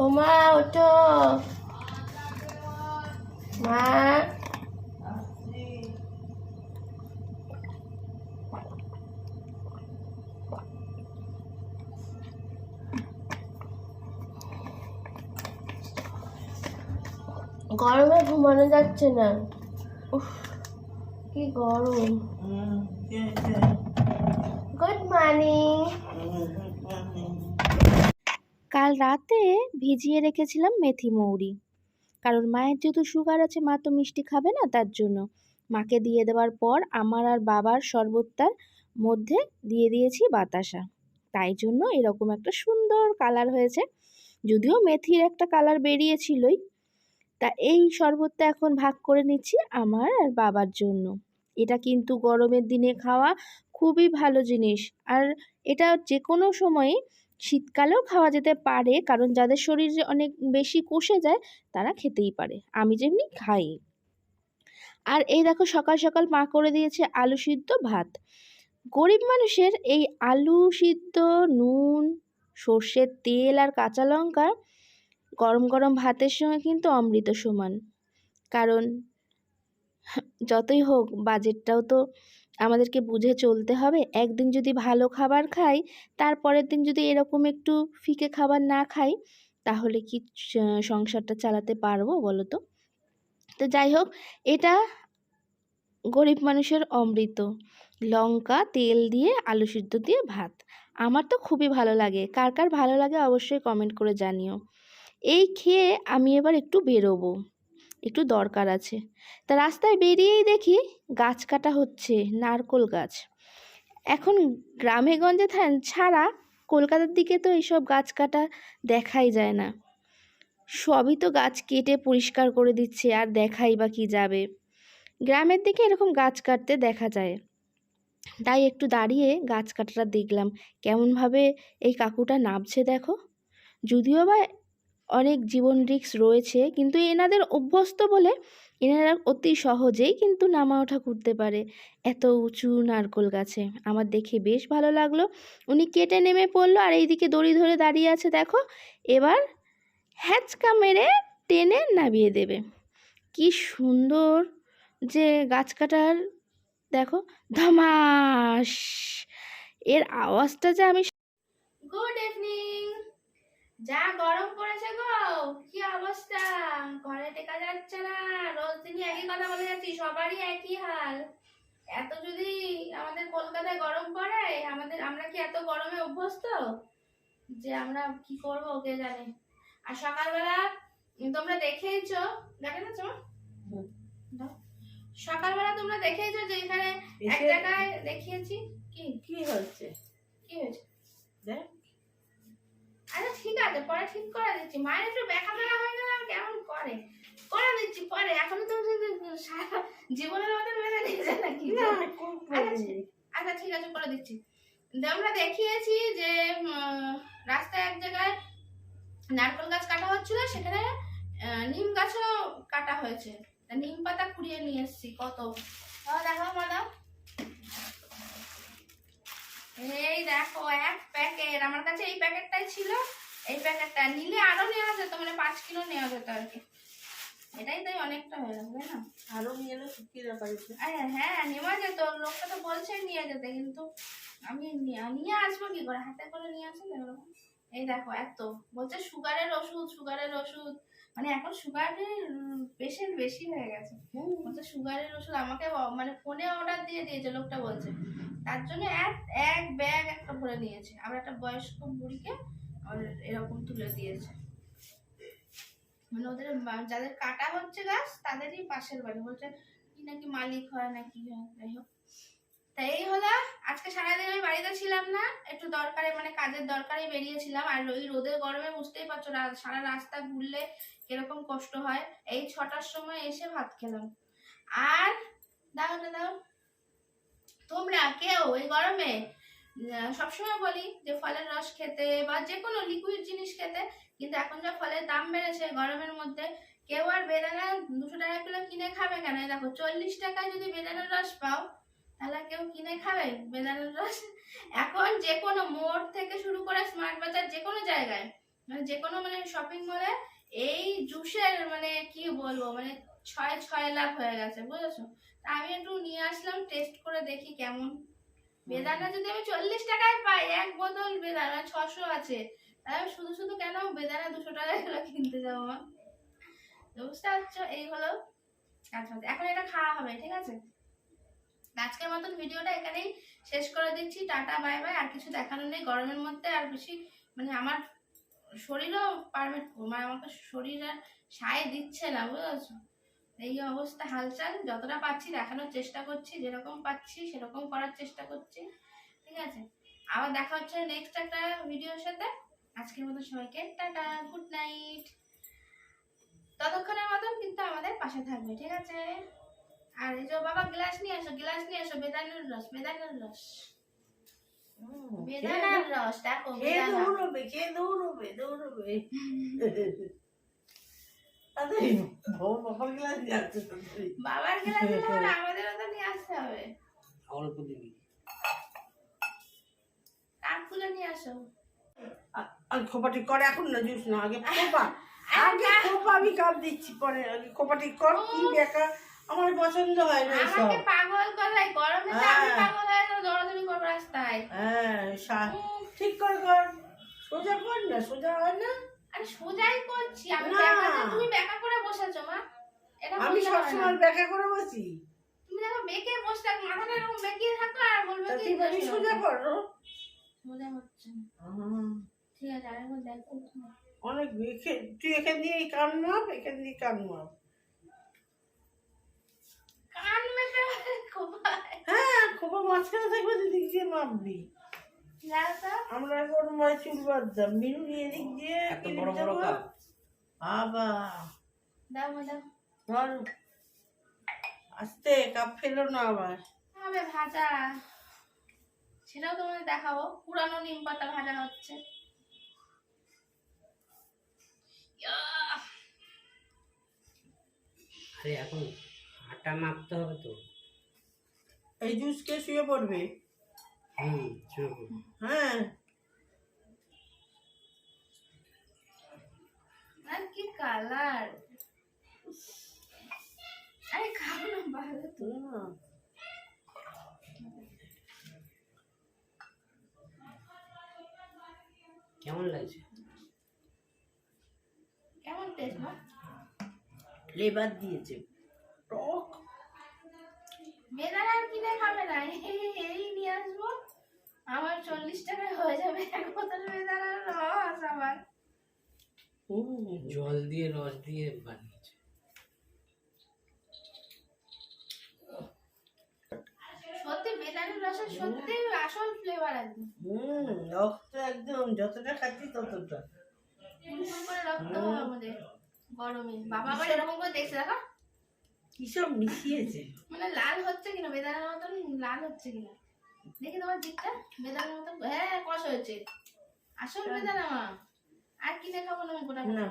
ও মা ওঠো। মা। গরমে ঘুমানো যাচ্ছে না। উফ কি গরম। Good morning. কাল রাতে ভিজিয়ে রেখেছিলাম মেথি মৌরি। কারণ মায়ের যেহেতু সুগার আছে, মা তো মিষ্টি খাবে না তার জন্য। মাকে দিয়ে দেওয়ার পর আমার আর বাবার শরবতটার মধ্যে দিয়ে দিয়েছি বাতাসা। তাই জন্য এরকম একটা সুন্দর কালার হয়েছে। যদিও মেথির একটা কালার বেরিয়েছিলই। তা এই শরবতটা এখন ভাগ করে নিচ্ছি আমার আর বাবার জন্য। এটা কিন্তু গরমের দিনে খাওয়া খুবই ভালো জিনিস। আর এটা যে কোনো সময়ে শীতকালেও খাওয়া যেতে পারে, কারণ যাদের শরীরে অনেক বেশি কষে যায়, তারা খেতেই পারে। আমি যেমনি খাই। আর এই দেখো সকাল সকাল মা করে দিয়েছে আলু সিদ্ধ ভাত। গরিব মানুষের এই আলু সিদ্ধ, নুন, সর্ষের তেল আর কাঁচা লঙ্কা গরম গরম ভাতের সঙ্গে কিন্তু অমৃত সমান। কারণ যতই হোক, বাজেটটাও তো আমাদেরকে বুঝে চলতে হবে। একদিন যদি ভালো খাবার খাই, তারপরের দিন যদি এরকম একটু ফিকে খাবার না খাই, তাহলে কি সংসারটা চালাতে পারব বলো তো? তো যাই হোক, এটা গরিব মানুষের অমৃত। লঙ্কা, তেল দিয়ে আলু সিদ্ধ দিয়ে ভাত। আমার তো খুবই ভালো লাগে। কার কার ভালো লাগে অবশ্যই কমেন্ট করে জানিও। এই খেয়ে আমি এবার একটু বেরোবো। একটু দরকার আছে। তা রাস্তায় বেরিয়েই দেখি গাছ কাটা হচ্ছে, নারকোল গাছ। এখন গ্রামে গঞ্জে ছাড়া কলকাতার দিকে তো এইসব গাছ কাটা দেখাই যায় না। সবই তো গাছ কেটে পরিষ্কার করে দিচ্ছে, আর দেখাই বা কি যাবে। গ্রামের দিকে এরকম গাছ কাটতে দেখা যায়। তাই একটু দাঁড়িয়ে গাছ কাটাটা দেখলাম। কেমনভাবে এই কাকুটা নামছে দেখো। যদিও বা অনেক জীবন রিস্ক রয়েছে, কিন্তু এনাদের অভ্যস্ত বলে এনারা অতি সহজেই কিন্তু নামা ওঠা করতে পারে। এত উঁচু নারকোল গাছে, আমার দেখে বেশ ভালো লাগল। উনি কেটে নেমে পড়ল আর এইদিকে দড়ি ধরে দাঁড়িয়ে আছে, দেখো। এবার হ্যাচকা মেরে টেনে নামিয়ে দেবে। কি সুন্দর যে গাছ কাটার, দেখো, ধমাস। এর আওয়াজটা যে আমি গুড ইভিনিং যা গরম পড়েছে গো কি অবস্থা? ঘরে টেকা যাচ্ছে না রোজ দিনই একই কথা বলে যাচ্ছি সবারই একই হাল। এত যদি আমাদের কলকাতায় গরম পড়ে আমাদের আমরা কি এত গরমে অভ্যস্ত? যে আমরা কি করব কে জানে? আর সকালবেলা তোমরা দেখেইছো দেখে না তোমার সকালবেলা তোমরা দেখেইছো যে এখানে এক জায়গায় দেখিয়েছি? কি? কি হচ্ছে কি হয়েছে? দেখ। ঠিক আছে পরে ঠিক করে দিচ্ছি। মায়ের একটু দেখা দেখা হয়ে আর কেমন করে? করে দিচ্ছি পরে। এখনও তো সারা জীবনের মতন বেঁধে নিয়েছে নাকি? আচ্ছা, আচ্ছা ঠিক আছে করে দিচ্ছি। আমরা দেখিয়েছি যে রাস্তায় এক জায়গায় নারকেল গাছ কাটা হচ্ছিল সেখানে নিম গাছও কাটা হয়েছে। নিম পাতা কুড়িয়ে নিয়ে এসেছি কত? দেখো ম্যাডাম এই দেখো এক প্যাকেট। আমার কাছে এই প্যাকেটটাই ছিল। এই প্যাকেটটা নিলে আরও নেওয়া যেত মানে পাঁচ কিলো নেওয়া যেত আর কি। এটাই তাই অনেকটা হয়ে তাই না? আরও নিয়ে এলো কি ব্যাপার হ্যাঁ নেওয়া যেত লোকটা তো বলছে নিয়ে যেতে কিন্তু আমি নিয়ে- আসব কি করে? হাতে করে নিয়ে আসব এরকম। এই দেখো এত। বলছে সুগারের ওষুধ সুগারের ওষুধ। মানে এখন সুগারের পেশেন্ট বেশি হয়ে গেছে। বলছে সুগারের ওষুধ আমাকে মানে ফোনে অর্ডার দিয়ে দিয়েছে লোকটা বলছে। তার জন্য এক এক ব্যাগ একটা ভরে নিয়েছে। আবার একটা বয়স্ক বুড়িকে তুলে দিয়েছে। মানে ওদের যাদের কাটা হচ্ছে গাছ, তাদেরই পাশের বাড়ি। বলছে, কি নাকি মালিক হয় না কি হয়? যাই হোক। এই হলো, আজকে সারাদিন আমি বাড়িতে ছিলাম না, একটু দরকারে মানে কাজের দরকারে বেরিয়েছিলাম। আর ওই রোদের গরমে বুঝতেই পারছ সারা রাস্তা ঘুরলে কীরকম কষ্ট হয়। এই ছটার সময় এসে ভাত খেলাম। আর দাও না, দাও। তোমরা কেউ এই গরমে সবসময় বলি যে ফলের রস খেতে বা যে কোনো লিকুইড জিনিস খেতে, কিন্তু এখন যা ফলের দাম বেড়েছে গরমের মধ্যে, কেউ আর বেদানা দুশো টাকা কিলো কিনে খাবে কেন? দেখো, চল্লিশ টাকায় যদি বেদানার রস পাও, তাহলে কেউ কিনে খাবে বেদানার রস? এখন যে কোনো মোড় থেকে শুরু করে স্মার্ট বাজার যে কোনো জায়গায় মানে যে কোনো মানে শপিং মলে এই জুসের মানে কি বলব মানে ছয় ছয় লাখ হয়ে গেছে, বুঝেছ? তা আমি একটু নিয়ে আসলাম টেস্ট করে দেখি কেমন বেদানা যদি আমি চল্লিশ টাকায় পাই, এক বোতল বেদানা ছশো আছে। তাহলে শুধু শুধু কেন বেদানা দুশো টাকা করে কিনতে যাব তো বুঝতে পারছ? এই হলো হচ্ছে। এখন এটা খাওয়া হবে, ঠিক আছে? আজকের মতন ভিডিওটা এখানেই শেষ করে দিচ্ছি। Tata, bye bye. আর কিছু দেখানো নেই। গরমের মধ্যে আর বেশি মানে আমার শরীরও পারমিট মানে আমাকে শরীর আর সায় দিচ্ছে না বুঝেছ এই অবস্থা হালচাল যতটা পাচ্ছি দেখানোর চেষ্টা করছি যেরকম পাচ্ছি সেরকম করার চেষ্টা করছি ঠিক আছে? আবার দেখা হচ্ছে নেক্সট একটা ভিডিওর সাথে। আজকের মতো সবাইকে টাটা গুড নাইট ততক্ষণের মতন কিন্তু আমাদের পাশে থাকবে ঠিক আছে? আর এই যে বাবা গ্লাস নিয়ে আসো গ্লাস নিয়ে আসো বেদানার রস বেদানার রস। বেদানার রস দেখো দৌড়বে কে দৌড়বে দৌড়বে। বাবার গ্লাস যাচ্ছে বাবার গ্লাস না, আমাদেরও তো নিয়ে আসতে হবে। অল্প দিবি কাপ নিয়ে আসো। আর খোপাটি কর এখন না জুস না আগে খোপা। আগে। খোপা আমি কাপ দিচ্ছি পরে আগে খোপাটি কর কি বেকা। আমার পছন্দ হয় না এসব। আমাকে পাগল গরমে আমি হ্যাঁ। পাগল হয়ে তো দৌড়াদৌড়ি করব রাস্তায়। হ্যাঁ ঠিক করে কর। সোজা কর না সোজা হয় না। আরে সোজাই করছি আমি। ব্যাকা তুমি ব্যাকা করে বসেছো মা। আমি। সবসময় ব্যাখ্যা করে বসি। তুমি দেখো বেঁকে বসে থাকো মাথাটা এরকম বেঁকিয়ে থাকো আর বলবে কি তুই সোজা কর। সোজা হচ্ছে না। ঠিক আছে আরেকবার দেখো অনেক বেখে তুই এখান দিয়ে কান মাপ এখান দিয়ে কান মাপ। কান কোপায় হ্যাঁ খোপা মাঝখানে থাকবে তুই দিক দিয়ে মাপবি। আমরা এখন মাছ চুল বাঁধতাম। মিনু নিয়ে দিক দিয়ে এত বড় বড় কাপ বাবা দাও দাও। ধর। আস্তে কাপ ফেলো না আবার। হবে ভাজা। সেটাও তোমাদের দেখাবো। পুরানো নিম পাতা ভাজা হচ্ছে! আরে এখন আটা মাখতে হবে তো। এই জুসকে শুয়ে পড়বে? হ্যাঁ কি কালার আরে খাও না ভালো তো কেমন লাগছে কেমন টেস্ট মা লেবার দিয়েছে টক বেদানা আর কিনে খাবে না এই নিয়ে আসব আমার চল্লিশ টাকায় হয়ে যাবে। এক বোতল বেদানার রস আবার হুম। জল দিয়ে রস দিয়ে বানিয়েছে। সত্যি বেদানার রসের সত্যি আসল ফ্লেভার একদম। হুম রক্ত একদম যতটা খাচ্ছি ততটা। করে রক্ত হবে আমাদের গরমে। বাবা আবার এরকম করে দেখছে দেখো। কিসব মিশিয়েছে? মানে লাল হচ্ছে কিনা? বেদানার মতন লাল হচ্ছে কিনা? দেখি তোমার দিকটা? বেদানার মতন? হ্যাঁ কষ হয়েছে। আসল বেদানা মা। আর কিনে খাব না গোটা না।